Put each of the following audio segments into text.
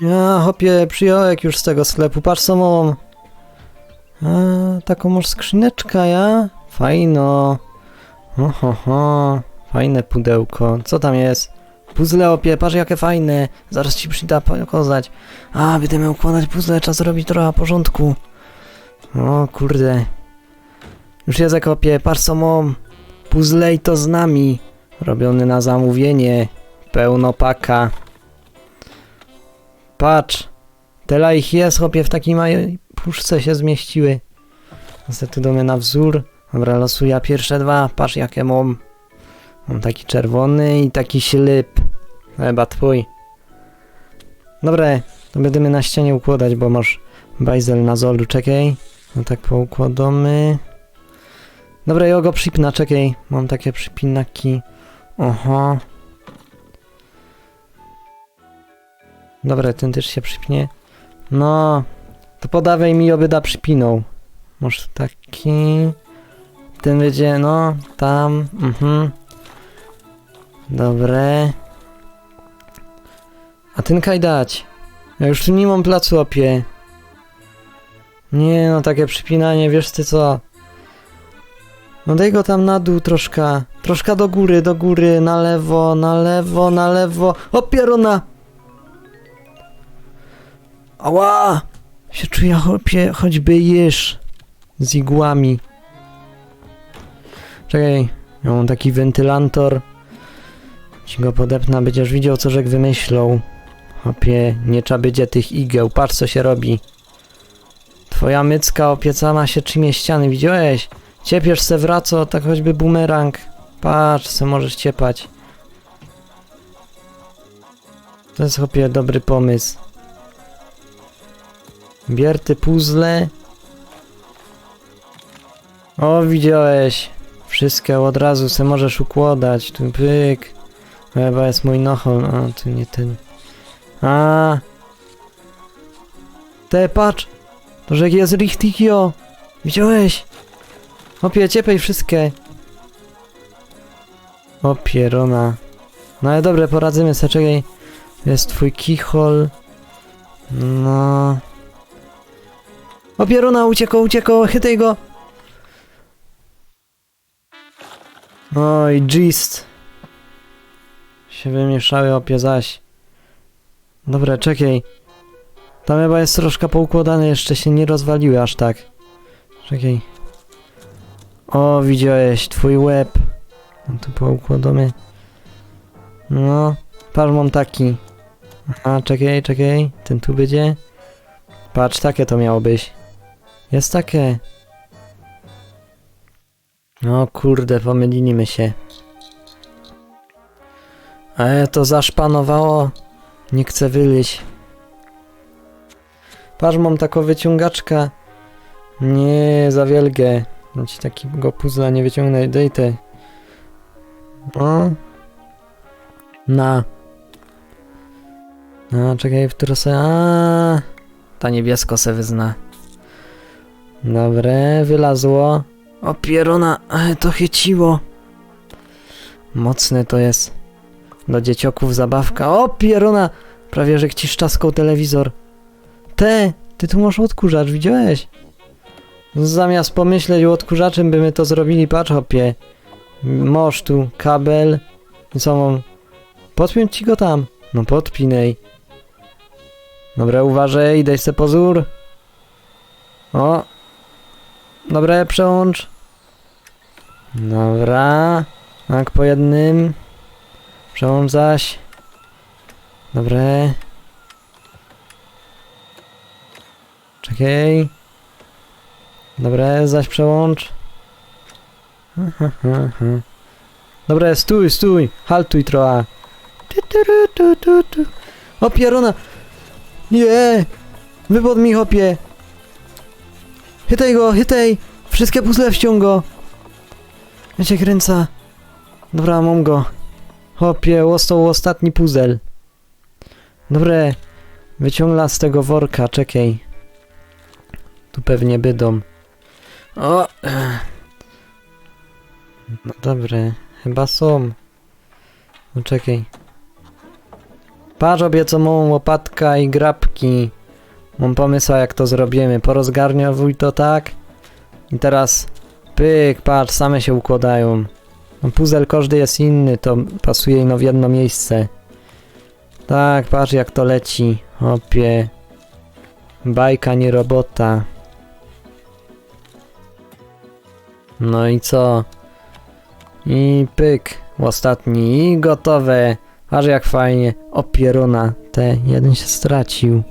Ja, hopie, przyjąłek już z tego sklepu, patrz co mam. A, taką masz skrzyneczkę, ja? Fajno. Oho, ho, fajne pudełko. Co tam jest? Puzzle opie, patrz jakie fajne. Zaraz ci przyda pokazać. A, będziemy układać puzzle, trzeba zrobić trochę porządku. O kurde. Już jest jak opie, patrz co mam. Puzzle i to z nami. Robiony na zamówienie. Pełno paka. Patrz. Tyle ich jest, chłopie, w takiej małej puszce się zmieściły. Zdecydujemy na wzór. Dobra, losuję pierwsze dwa. Patrz jakie mam. Mam taki czerwony i taki ślip. Chyba twój. Dobra, to będziemy na ścianie układać, bo masz bajzel na zolu. Czekaj. No tak poukładamy. Dobra, ja go przypnę, czekaj. Mam takie przypinaki. Oho. Dobra, ten też się przypnie. No, to podawaj mi obyda przypinął. Może taki. Ten będzie, no, tam, mhm. Dobre. A ten kaj dać. Ja już tu nie mam placu opie. Nie no, takie przypinanie, wiesz ty co? No daj go tam na dół troszkę. Troszkę do góry, do góry, na lewo, na lewo, na lewo. O pieruna! Ała! Się czuję chopie, choćby jesz z igłami. Czekaj, ja mam taki wentylator. Ci go podepna, będziesz widział, co żek wymyślą. Hopie, nie trzeba będzie tych igieł. Patrz, co się robi. Twoja mycka opiecana się czymie ściany, widziałeś? Ciepiesz se wraco, tak choćby bumerang. Patrz, se możesz ciepać. To jest chopie dobry pomysł. Bierty puzzle. O, widziałeś. Wszystkie od razu se możesz układać. Tu pyk. Chyba jest mój nochol. A, tu nie ten. A. Te, patrz. To, że jest Richtikio. Widziałeś? Opie, ciepaj wszystkie. O pierona. No ale dobre, poradzimy sobie, czekaj. Jest twój kichol. No. O pierona, uciekł, uciekł, chytaj go. Oj, gist. Się wymieszały opie zaś. Dobra, czekaj. Tam chyba jest troszkę poukładane, jeszcze się nie rozwaliły aż tak. Czekaj. O, widziałeś, twój łeb. No tu poukładamy. No, patrz, mam taki. Aha, czekaj, czekaj, ten tu będzie. Patrz, takie to miało być. Jest takie. No kurde, pomyliliśmy się. Ale to zaszpanowało. Nie chcę wylić. Patrz, mam taką wyciągaczkę. Nie, za wielkie. No ci takiego puzzla nie wyciągnę. Daj te. No. Na. No, czekaj, w którą se... A, Ta niebiesko se wyzna. Dobre, wylazło. O pieruna, ale to chyciło. Mocne to jest. Do dziecioków zabawka. O pieruna! Prawie że ci szczaskał telewizor. Te, ty tu masz odkurzacz, widziałeś? Zamiast pomyśleć o odkurzaczem, by my to zrobili, patrz hopie. Moż tu, kabel. I co mam? Podpiąć ci go tam. No podpinej. Dobra, uważaj, daj se pozór. O. Dobra, przełącz. Dobra. Tak, po jednym. Przełącz zaś. Dobre. Czekaj. Dobre, zaś przełącz. Dobre, stój, stój. Haltuj tu. O, pierona. Nie. Wypod mi, hopie. Chytaj go, chytaj. Wszystkie puzzle wciągo. Ja cię kręca. Dobra, mam go. Hopie, został ostatni puzzle. Dobre. Wyciągla z tego worka, czekaj. Tu pewnie bydą. O! No dobre, chyba są. No czekaj. Patrz obieco małą łopatka i grabki. Mam pomysł, jak to zrobimy. Porozgarniowuj to tak. I teraz pyk, patrz, same się układają. No, puzzle każdy jest inny, to pasuje no w jedno miejsce. Tak, patrz jak to leci. Opie. Bajka, nie robota. No i co? I pyk, ostatni i gotowe. Aż jak fajnie. O pieruna, te jeden się stracił.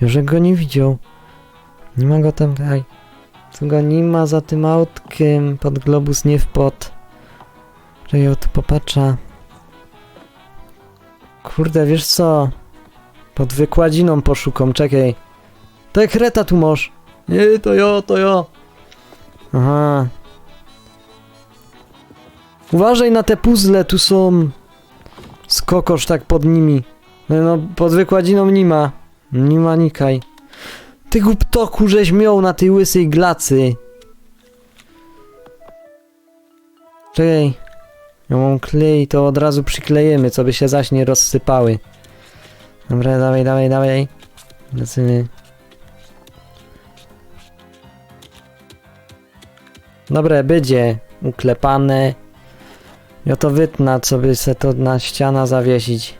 Już go nie widział. Nie ma go tam, daj. Tu go nie ma za tym autkiem. Pod globus nie wpod. Że ja tu popacza. Kurde, wiesz co? Pod wykładziną poszukam, czekaj. To kreta tu masz. Nie, to jo, to jo. Aha. Uważaj na te puzzle, tu są. Skokosz tak pod nimi. No pod wykładziną nie ma. Nie ma nikaj. Ty głuptoku, żeś miał na tej łysej glacy. Czekaj. Ja mam klej, to od razu przyklejemy, co by się zaś nie rozsypały. Dobra, dawaj, dawaj, dawaj. Lecimy. Dobre, będzie uklepane. Ja to wytnę, co by se to na ściana zawiesić.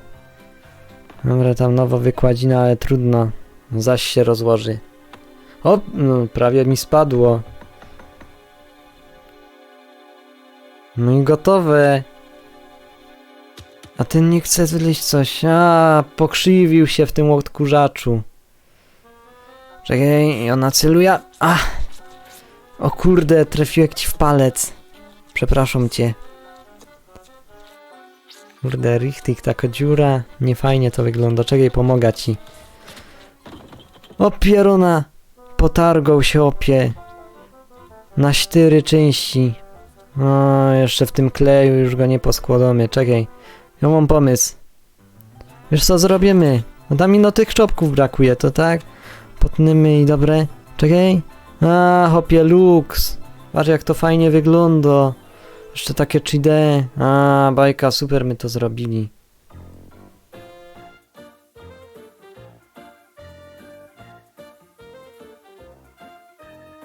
Dobra, tam nowa wykładzina, ale trudno. Zaś się rozłoży. O, no, prawie mi spadło. No i gotowe. A ten nie chce wyleźć coś. A, pokrzywił się w tym odkurzaczu. Czekaj, ona celuje. A! O kurde, trafiłem ci w palec. Przepraszam cię. Kurde, richtig, taka dziura. Niefajnie to wygląda. Czekaj, pomogę ci. O pieruna! Potargał się opie. Na cztery części. O, jeszcze w tym kleju już go nie poskładamy. Czekaj. Ja mam pomysł. Wiesz co zrobimy? No tam mi no tych czopków brakuje, to tak? Potnymy i dobre. Czekaj. A, hopie lux. Patrz jak to fajnie wygląda. Jeszcze takie 3D. A, bajka, super my to zrobili.